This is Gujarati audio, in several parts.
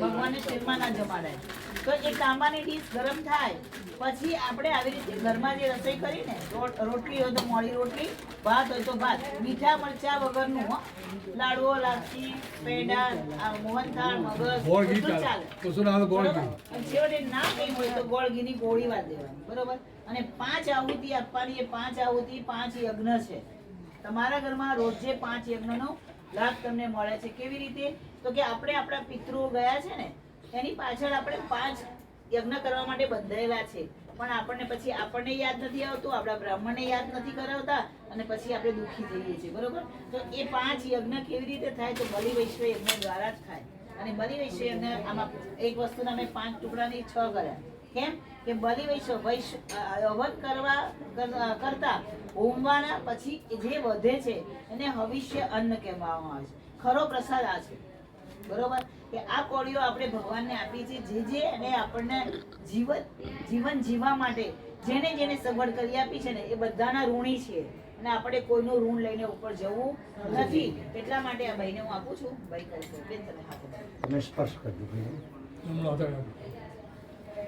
ભગવાનને સ્ટીલમાં ના જમાડાય તો એ તાંબાની ડીશ ગરમ થાય પછી આપણે આવી રીતે ઘરમાં જે રસોઈ કરીને રોટ- રોટલી હોય તો મોડી રોટલી ભાત હોય તો ભાત. મીઠા મરચા વગરનું લાડવો લાપસી પેડા મોહનથાળ મગજ બધું ચાલે. છેવટે ના કંઈ હોય તો ગોળગીની ગોળી વાત દેવાની. બરોબર? અને પાંચ આહુતિ આપવાની એ પાંચ આહુતિ, પાંચ યજ્ઞ છે. તમારા ઘરમાં રોજે પાંચ યજ્ઞનો લાભ તમને મળે છે. કેવી રીતે? તો કે આપણે આપણા પિતૃઓ ગયા છે ને, એની પાછળ આપણે પાંચ યજ્ઞ કરવા માટે બંધાયેલા છે. પણ આપણને પછી આપણને યાદ નથી આવતું, આપણા બ્રાહ્મણને યાદ નથી કરાવતા અને પછી આપણે દુઃખી થઈએ છીએ. બરોબર? તો એ પાંચ યજ્ઞ કેવી રીતે થાય? તો બલિ વૈશ્વ યજ્ઞ દ્વારા જ થાય. અને બલિ વૈશ્વ યજ્ઞ આમાં એક વસ્તુના મેં પાંચ ટુકડાની છ કર્યા. કેમ કે બલિ વૈશ્વ વૈશ્વ અ, હવન કરવા કરતા હોમવાના પછી જે વધે છે એને હવિષ્ય અન્ન કહેવામાં આવે છે. ખરો પ્રસાદ આ છે. બરોબર? કે આ કોળીઓ આપણે ભગવાનને આપી છે જે જે એને આપણને જીવન જીવન જીવવા માટે જેને જેને સગવડ કરી આપી છે ને એ બધાના ઋણી છે. અને આપણે કોઈનું ઋણ લઈને ઉપર જવું નથી. એટલા માટે આ ભાઈને હું આપું છું. ભાઈ કરશો બેન તમે હાથ તમે સ્પર્શ કરજો.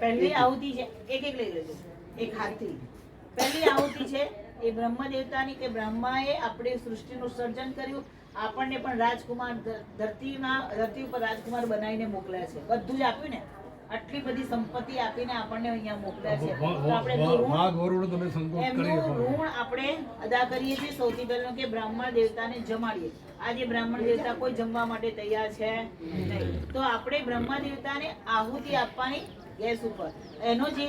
પહેલી આહુતિ છે એક એક લઈ લેજો. એક હાથથી. પહેલી આહુતિ છે એ બ્રહ્મ દેવતાની કે બ્રહ્માએ આપણે સૃષ્ટિનું સર્જન કર્યું આપણને પણ રાજકુમાર ધરતીના ધરતી ઉપર રાજકુમાર બનાવીને મોકલ્યા છે. બધું જ આપ્યું ને? આટલી બધી સંપત્તિ આપીને આપણને અહીંયા મોકલ્યા છે. તો આપણે ઋણ- આપણે અદા કરીએ છીએ સૌથી પહેલું કે બ્રાહ્મણ દેવતાને જમાડીએ. આજે બ્રાહ્મણ દેવતા કોઈ જમવા માટે તૈયાર છે નહીં. તો આપણે બ્રહ્મા દેવતાને આહુતિ આપવાની ગેસ ઉપર. એનો જે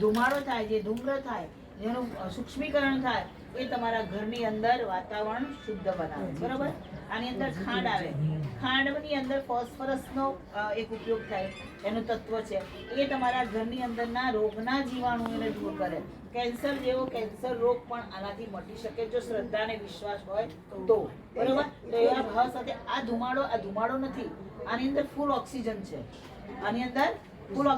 ધુમાડો થાય જે ધૂમ્ર થાય જેનું સૂક્ષ્મીકરણ થાય એ તમારા ઘરની અંદર વાતાવરણ શુદ્ધ બનાવે, બરોબર? આની અંદર ખાંડ આવે. ખાંડની અંદર ફોસ્ફરસનો એક ઉપયોગ થાય. એનું તત્વ છે. એ તમારા ઘરની અંદરના રોગના જીવાણુઓને દૂર કરે. કેન્સર જેવો કેન્સર રોગ પણ આનાથી મટી શકે. જો શ્રદ્ધા અને વિશ્વાસ હોય તો, બરોબર? તો એવા ભાવ સાથે આ ધુમાડો આ ધુમાડો નથી. આની અંદર ફૂલ ઓક્સિજન છે. આની અંદર ફૂલ